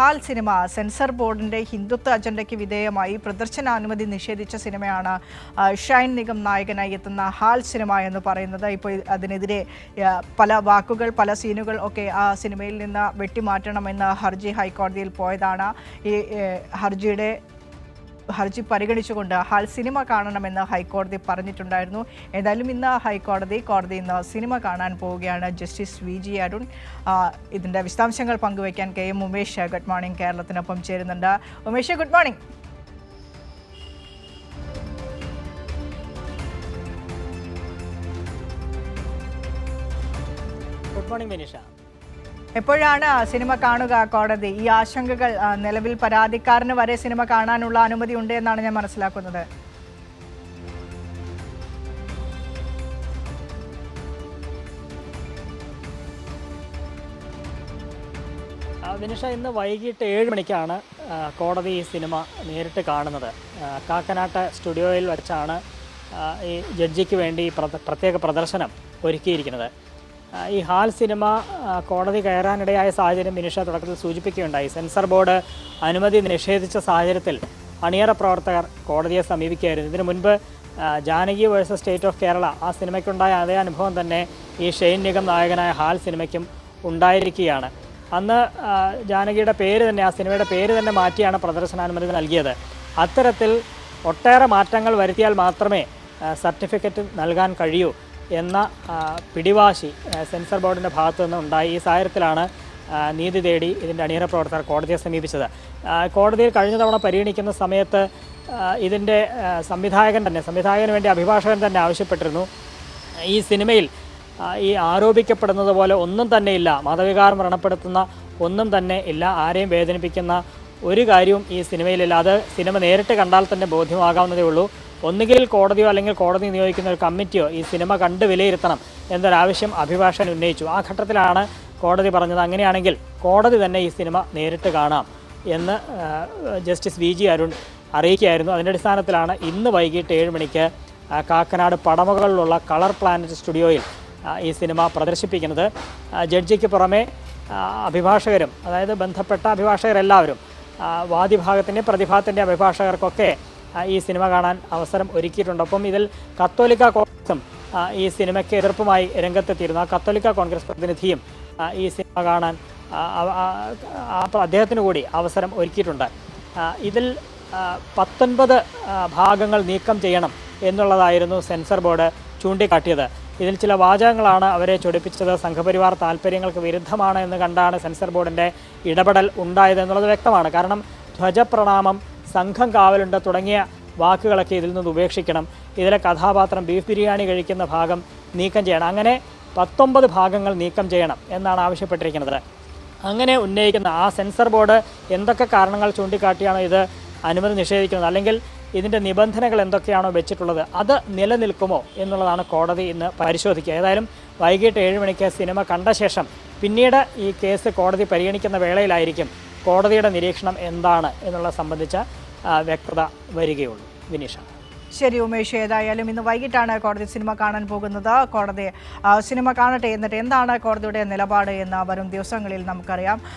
ഹാൽ cinema sensor ബോർഡിന്റെ ഹിന്ദുത്വ അജണ്ടയ്ക്ക് വിധേയമായി പ്രദർശനാനുമതി നിഷേധിച്ച സിനിമയാണ് ഷൈൻ നിഗം നായകനായി എത്തുന്ന ഹാൽ സിനിമ എന്ന് പറയുന്നത്. ഇപ്പോൾ അതിനെതിരെ പല വാക്കുകൾ പല സീനുകൾ ഒക്കെ ആ സിനിമയിൽ നിന്ന് വെട്ടിമാറ്റണമെന്ന് ഹർജി ഹൈക്കോടതിയിൽ പോയതാണ്. ഈ ഹർജിയുടെ ഹർജി പരിഗണിച്ചുകൊണ്ട് ഹാൽ സിനിമ കാണണമെന്ന് ഹൈക്കോടതി പറഞ്ഞിട്ടുണ്ടായിരുന്നു. ഏതായാലും ഇന്ന് ഹൈക്കോടതി കോടതി ഇന്ന് സിനിമ കാണാൻ പോവുകയാണ്. ജസ്റ്റിസ് വി ജി അരുൺ ഇതിന്റെ വിശദാംശങ്ങൾ പങ്കുവയ്ക്കാൻ K M Umesh good morning കേരളത്തിനൊപ്പം ചേരുന്നുണ്ട്. Umesh good morning. Good morning Vinisha. എപ്പോഴാണ് സിനിമ കാണുക കോടതി? ഈ ആശങ്കകൾ നിലവിൽ പരാതിക്കാരന് വരെ സിനിമ കാണാനുള്ള അനുമതി ഉണ്ട് എന്നാണ് ഞാൻ മനസ്സിലാക്കുന്നത്. വിനിഷ ഇന്ന് വൈകിട്ട് ഏഴ് മണിക്കാണ് കോടതി ഈ സിനിമ നേരിട്ട് കാണുന്നത്. കാക്കനാട്ട സ്റ്റുഡിയോയിൽ വെച്ചാണ് ഈ ജഡ്ജിക്ക് വേണ്ടി പ്രത്യേക പ്രദർശനം ഒരുക്കിയിരിക്കുന്നത്. ഈ ഹാൽ സിനിമ കോടതി കയറാനിടയായ സാഹചര്യം മിനിഷ തുടക്കത്തിൽ സൂചിപ്പിക്കുകയുണ്ടായി. സെൻസർ ബോർഡ് അനുമതി നിഷേധിച്ച സാഹചര്യത്തിൽ അണിയറ പ്രവർത്തകർ കോടതിയെ സമീപിക്കുകയായിരുന്നു. ഇതിനു മുൻപ് Janaki versus state of Kerala ആ സിനിമയ്ക്കുണ്ടായ അതേ അനുഭവം തന്നെ ഈ ഷെയ്ൻ നിഗം നായകനായ ഹാൽ സിനിമയ്ക്കും ഉണ്ടായിരിക്കുകയാണ്. അന്ന് ജാനകിയുടെ പേര് തന്നെ ആ സിനിമയുടെ പേര് തന്നെ മാറ്റിയാണ് പ്രദർശനാനുമതി നൽകിയത്. അത്തരത്തിൽ ഒട്ടേറെ മാറ്റങ്ങൾ വരുത്തിയാൽ മാത്രമേ സർട്ടിഫിക്കറ്റ് നൽകാൻ കഴിയൂ. എന്ന പിടിവാശി സെൻസർ ബോർഡിന്റെ ഭാഗത്തു നിന്ന് ഉണ്ടായി ഈ സാഹചര്യത്തിലാണ് നീതി തേടി ഇതിന്റെ അണിയറ പ്രവർത്തകർ കോടതിയെ സമീപിച്ചത്. കോടതിയിൽ കഴിഞ്ഞ തവണ പരിഗണിക്കുന്ന സമയത്ത് ഇതിന്റെ സംവിധായകൻ തന്നെ സംവിധായകന് വേണ്ടി അഭിഭാഷകൻ തന്നെ ആവശ്യപ്പെട്ടിരുന്നു. ഈ സിനിമയിൽ ഈ ആരോപിക്കപ്പെടുന്നത് പോലെ ഒന്നും തന്നെ ഇല്ല. മതവികാരം വ്രണപ്പെടുത്തുന്ന ഒന്നും തന്നെ ഇല്ല. ആരെയും വേദനിപ്പിക്കുന്ന ഒരു കാര്യവും ഈ സിനിമയിലില്ല അത് സിനിമ നേരിട്ട് കണ്ടാൽ തന്നെ ബോധ്യമാകാവുന്നതേ ഉള്ളൂ. ഒന്നുകിൽ കോടതിയോ അല്ലെങ്കിൽ കോടതി നിയോഗിക്കുന്ന ഒരു കമ്മിറ്റിയോ ഈ സിനിമ കണ്ട് വിലയിരുത്തണം എന്നൊരാവശ്യം അഭിഭാഷകൻ ഉന്നയിച്ചു. ആ ഘട്ടത്തിലാണ് കോടതി പറഞ്ഞത്. അങ്ങനെയാണെങ്കിൽ കോടതി തന്നെ ഈ സിനിമ നേരിട്ട് കാണാം എന്ന് ജസ്റ്റിസ് വി ജി അരുൺ അറിയിക്കുകയായിരുന്നു. അതിന്റെ അടിസ്ഥാനത്തിലാണ് ഇന്ന് വൈകിട്ട് ഏഴ് മണിക്ക് കാക്കനാട് പടമകളിലുള്ള കളർ പ്ലാനറ്റ് സ്റ്റുഡിയോയിൽ ഈ സിനിമ പ്രദർശിപ്പിക്കുന്നത്. ജഡ്ജിക്ക് പുറമെ അഭിഭാഷകരും അതായത് ബന്ധപ്പെട്ട അഭിഭാഷകരെല്ലാവരും വാദിഭാഗത്തിന്റെ പ്രതിഭാഗത്തിന്റെ അഭിഭാഷകർക്കൊക്കെ ഈ സിനിമ കാണാൻ അവസരം ഒരുക്കിയിട്ടുണ്ട്. ഒപ്പം ഇതിൽ കത്തോലിക്ക കോൺഗ്രസും ഈ സിനിമയ്ക്ക് എതിർപ്പുമായി രംഗത്തെത്തിയിരുന്നു. ആ കത്തോലിക്ക കോൺഗ്രസ് പ്രതിനിധിയും ഈ സിനിമ കാണാൻ അദ്ദേഹത്തിന് കൂടി അവസരം ഒരുക്കിയിട്ടുണ്ട്. ഇതിൽ പത്തൊൻപത് ഭാഗങ്ങൾ നീക്കം ചെയ്യണം എന്നുള്ളതായിരുന്നു സെൻസർ ബോർഡ് ചൂണ്ടിക്കാട്ടിയത്. ഇതിൽ ചില വാചകങ്ങളാണ് അവരെ ചൊടിപ്പിച്ചത്. സംഘപരിവാർ താല്പര്യങ്ങൾക്ക് വിരുദ്ധമാണ് എന്ന് കണ്ടാണ് സെൻസർ ബോർഡിന്റെ ഇടപെടൽ ഉണ്ടായത് എന്നുള്ളത് വ്യക്തമാണ്. കാരണം ധ്വജപ്രണാമം സംഘം കാവലുണ്ട് തുടങ്ങിയ വാക്കുകളൊക്കെ ഇതിൽ നിന്ന് ഉപേക്ഷിക്കണം. ഇതിലെ കഥാപാത്രം ബീഫ് ബിരിയാണി കഴിക്കുന്ന ഭാഗം നീക്കം ചെയ്യണം. അങ്ങനെ പത്തൊമ്പത് ഭാഗങ്ങൾ നീക്കം ചെയ്യണം എന്നാണ് ആവശ്യപ്പെട്ടിരിക്കുന്നത്. അങ്ങനെ ഉന്നയിക്കുന്ന ആ സെൻസർ ബോർഡ് എന്തൊക്കെ കാരണങ്ങൾ ചൂണ്ടിക്കാട്ടിയാണോ ഇത് അനുമതി നിഷേധിക്കുന്നത്? അല്ലെങ്കിൽ ഇതിന്റെ നിബന്ധനകൾ എന്തൊക്കെയാണോ വെച്ചിട്ടുള്ളത്? അത് നിലനിൽക്കുമോ എന്നുള്ളതാണ് കോടതി ഇന്ന് പരിശോധിക്കുക. ഏതായാലും വൈകിട്ട് ഏഴ് മണിക്ക് സിനിമ കണ്ട ശേഷം പിന്നീട് ഈ കേസ് കോടതി പരിഗണിക്കുന്ന വേളയിലായിരിക്കും കോടതിയുടെ നിരീക്ഷണം എന്താണ് എന്നുള്ളത് സംബന്ധിച്ച വ്യക്തത വരികയുള്ളൂ. വിനീഷ. ശരി ഉമേഷ് ഏതായാലും ഇന്ന് വൈകിട്ടാണ് കോടതി സിനിമ കാണാൻ പോകുന്നത്. കോടതി സിനിമ കാണട്ടെ എന്നിട്ട് എന്താണ് കോടതിയുടെ നിലപാട് എന്ന് വരും ദിവസങ്ങളിൽ നമുക്കറിയാം.